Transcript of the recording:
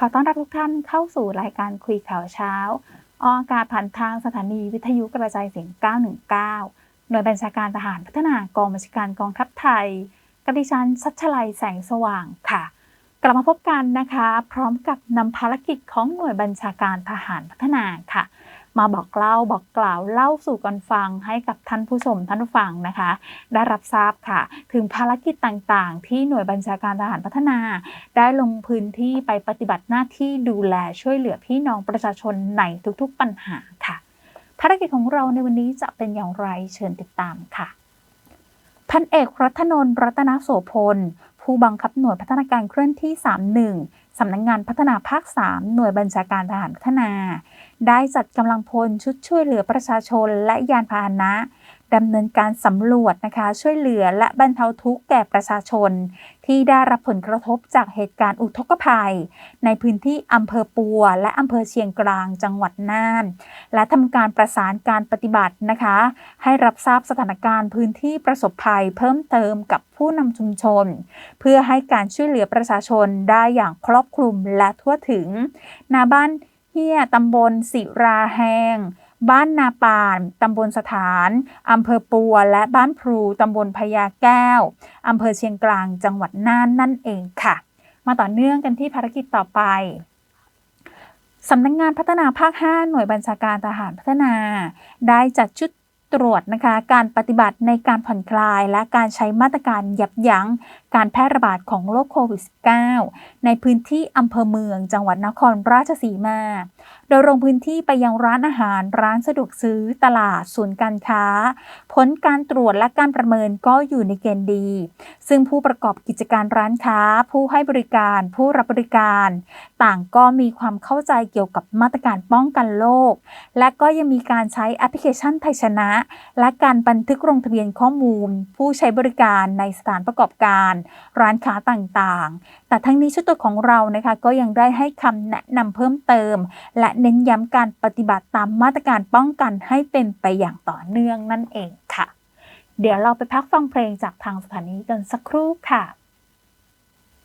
ขอต้อนรับทุกท่านเข้าสู่รายการคุยข่าวเช้า ออกอากาศผ่านทางสถานีวิทยุกระจายเสียง 919 หน่วยบัญชาการทหารพัฒนากองบัญชาการกองทัพไทยกดิฉันชัชลัยแสงสว่างค่ะ กลับมาพบกันนะคะ พร้อมกับนำภารกิจของหน่วยบัญชาการทหารพัฒนาค่ะ มาบอกเล่าบอกกล่าวเล่าสู่กันฟังให้กับท่านผู้ชมท่านฟังนะคะ ได้รับทราบค่ะ ถึงภารกิจต่างๆ ที่หน่วยบัญชาการทหารพัฒนา ได้ลงพื้นที่ไปปฏิบัติหน้าที่ดูแลช่วยเหลือพี่น้องประชาชนในทุกๆปัญหาค่ะภารกิจของเราในวันนี้จะเป็นอย่างไรเชิญติดตามค่ะ พันเอกรัตนนท์รัตนโสพล ผู้บังคับหน่วยพัฒนาการเคลื่อนที่ 31 สำนักงงานพัฒนาภาค 3 หน่วยบัญชาการทหารพัฒนา ได้จัดกำลังพลชุดช่วยเหลือประชาชนและยานพาหนะดำเนินการสำรวจนะคะช่วยเหลือและบรรเทาทุกข์แก่ประชาชน ที่ได้รับผลกระทบจากเหตุการณ์อุทกภัย ในพื้นที่อำเภอปัว และอำเภอเชียงกลางจังหวัดน่าน และทำการประสานการปฏิบัตินะคะ ให้รับทราบสถานการณ์พื้นที่ประสบภัยเพิ่มเติมกับผู้นำชุมชน เพื่อให้การช่วยเหลือประชาชนได้อย่างครอบคลุมและทั่วถึงนาบ้านเฮียตำบลศิราแหงบ้านนาปาน ตำบลสถาน อำเภอปัว และบ้านพลูตำบลพญาแก้ว อำเภอเชียงกลาง จังหวัดน่านนั่นเองค่ะ มาต่อเนื่องกันที่ภารกิจต่อไป สำนักงงานพัฒนาภาค 5 หน่วยบัญชาการทหารพัฒนา ได้จัดชุดตรวจนะคะการปฏิบัติในการผ่อนคลาย และการใช้มาตรการยับยั้งการแพร่ระบาดของโรคโควิด -19 ในพื้นที่อำเภอเมืองจังหวัดนครราชสีมา โดยลงพื้นที่ไปยังร้านอาหาร ร้านสะดวกซื้อ ตลาด ศูนย์การค้า ผลการตรวจและการประเมินก็อยู่ในเกณฑ์ดี ซึ่งผู้ประกอบกิจการร้านค้า ผู้ให้บริการ ผู้รับบริการ ต่างก็มีความเข้าใจเกี่ยวกับมาตรการป้องกันโรค และก็ยังมีการใช้แอปพลิเคชันไทยชนะ และการบันทึกลงทะเบียนข้อมูล ผู้ใช้บริการในสถานประกอบการ ร้านค้าต่างๆ แต่ทั้งนี้ชุดตรวจของเรานะคะก็ยังได้ให้คำแนะนำเพิ่มเติม และเน้นย้ำการปฏิบัติตามมาตรการป้องกันให้เป็นไปอย่างต่อเนื่องนั่นเองค่ะ เดี๋ยวเราไปพักฟังเพลงจากทางสถานีกันสักครู่ค่ะ